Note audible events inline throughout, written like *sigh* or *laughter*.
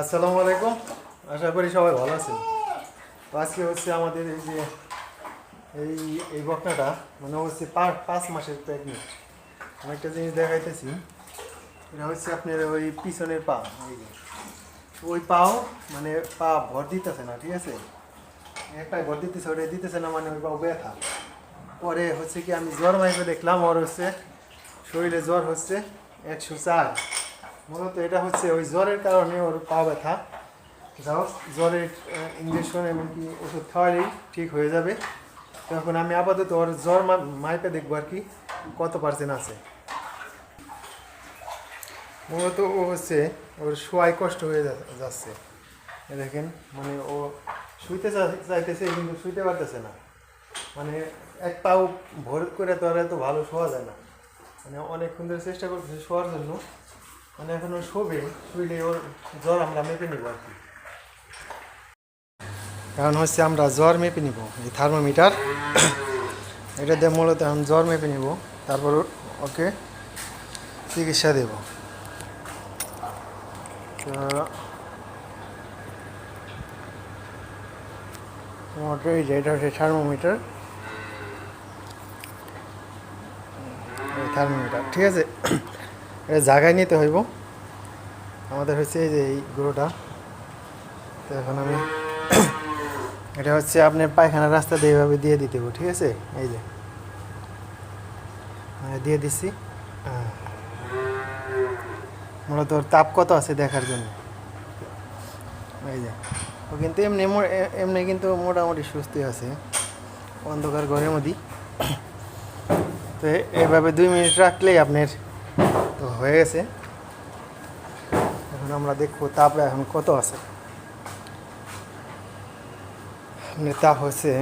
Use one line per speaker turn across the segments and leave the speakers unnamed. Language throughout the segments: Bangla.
আসসালামু আলাইকুম। আশা করি সবাই ভালো আছেন। তো আজকে হচ্ছে আমাদের এই যে এই এই বকনাটা মানে হচ্ছে পাঁচ মাসের প্রেগনেন্ট। আমি একটা জিনিস দেখাইতেছি। এটা হচ্ছে আপনার ওই পিছনের পা, এই যে। ওই পাও মানে পা ভর দিতেছে না, ঠিক আছে? একটাই ভর দিতেছে ওটা দিতেছে না মানে ওই পাও ব্যথা। পরে হচ্ছে কি আমি জ্বর মাইপে দেখলাম, ওর হচ্ছে শরীরে জ্বর হচ্ছে একশো চার। মূলত এটা হচ্ছে ওই জ্বরের কারণে ওর পা ব্যথা। যাও, জ্বরের ইঞ্জেকশন এমনকি ওষুধ খাওয়ালেই ঠিক হয়ে যাবে। তখন আমি আপাতত ওর জ্বর মাইপে দেখব আর কি কত পার্সেন্ট আছে। মূলত ও হচ্ছে ওর শোয়াই কষ্ট হয়ে যাচ্ছে। দেখেন মানে ও শুইতে চাইতেছে কিন্তু শুইতে পারতেছে না। মানে এক পাও ভোর করে তো আর এত ভালো শোয়া যায় না। মানে অনেকক্ষণ ধরে চেষ্টা করতেছে শোয়ার জন্য। মানে এখন শোবে, শুইলে ওর জ্বর আমরা মেপে নিব আর কি। এখন হচ্ছে আমরা জ্বর মেপে নিব, এই থার্মোমিটার এটা দিয়ে মূলত এখন জ্বর মেপে নিব, তারপর ওকে চিকিৎসা দেব। এটা হচ্ছে থার্মোমিটার থার্মোমিটার ঠিক আছে? এটা জায়গায় নিতে হইব। আমাদের হচ্ছে এই যে এই গরুটা তো এখন আমি *coughs* এটা হচ্ছে আপনার পায়খানার রাস্তা দিয়ে এভাবে দিয়ে দিতে হবে ঠিক আছে? এই যে। দিয়ে দিচ্ছি। মূলত ওর তাপ কত আছে দেখার জন্য? এই যে। ও কিন্তু এমনি এমনি কিন্তু মোটামুটি সুস্থ আছে। অন্ধকার ঘরের মধ্যেই। *coughs* তো এ- এইভাবে দুই মিনিট রাখলেই আপনার তো হয়ে গেছে। এখন আমরা দেখব তাপটা এখন কত আছে। আপনার তাপ হচ্ছে,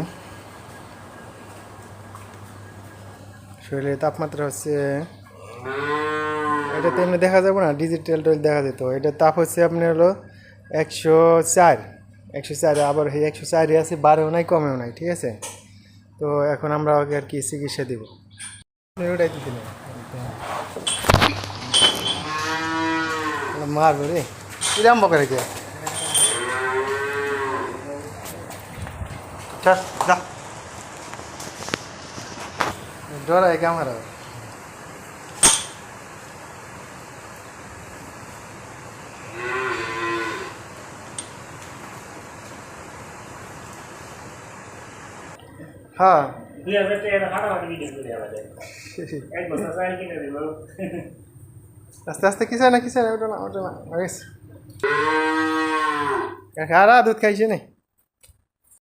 শরীরের তাপমাত্রা হচ্ছে, এটা তো এমনি দেখা যাবে না ডিজিটাল দেখা যেত। এটা তাপ হচ্ছে আপনার হলো একশো চার। একশো চার আবার একশো চারই আছে বারেও নাই, কমেও নাই, ঠিক আছে? তো এখন আমরা ওকে আর কি চিকিৎসা দেবো। ওটাই দিতে মারবো রে কিরাম বকে কে চল যা। ডরাই ক্যামেরা। হ্যাঁ।
দুই হাজার টাকা ফাটাফাটি ভিডিও করে আমাদের এক বছর চাই কিনে দিল
আস্তে আস্তে কিসে না কিসে না? ওটা না ওটা না গেছে দুধ খাইছে না?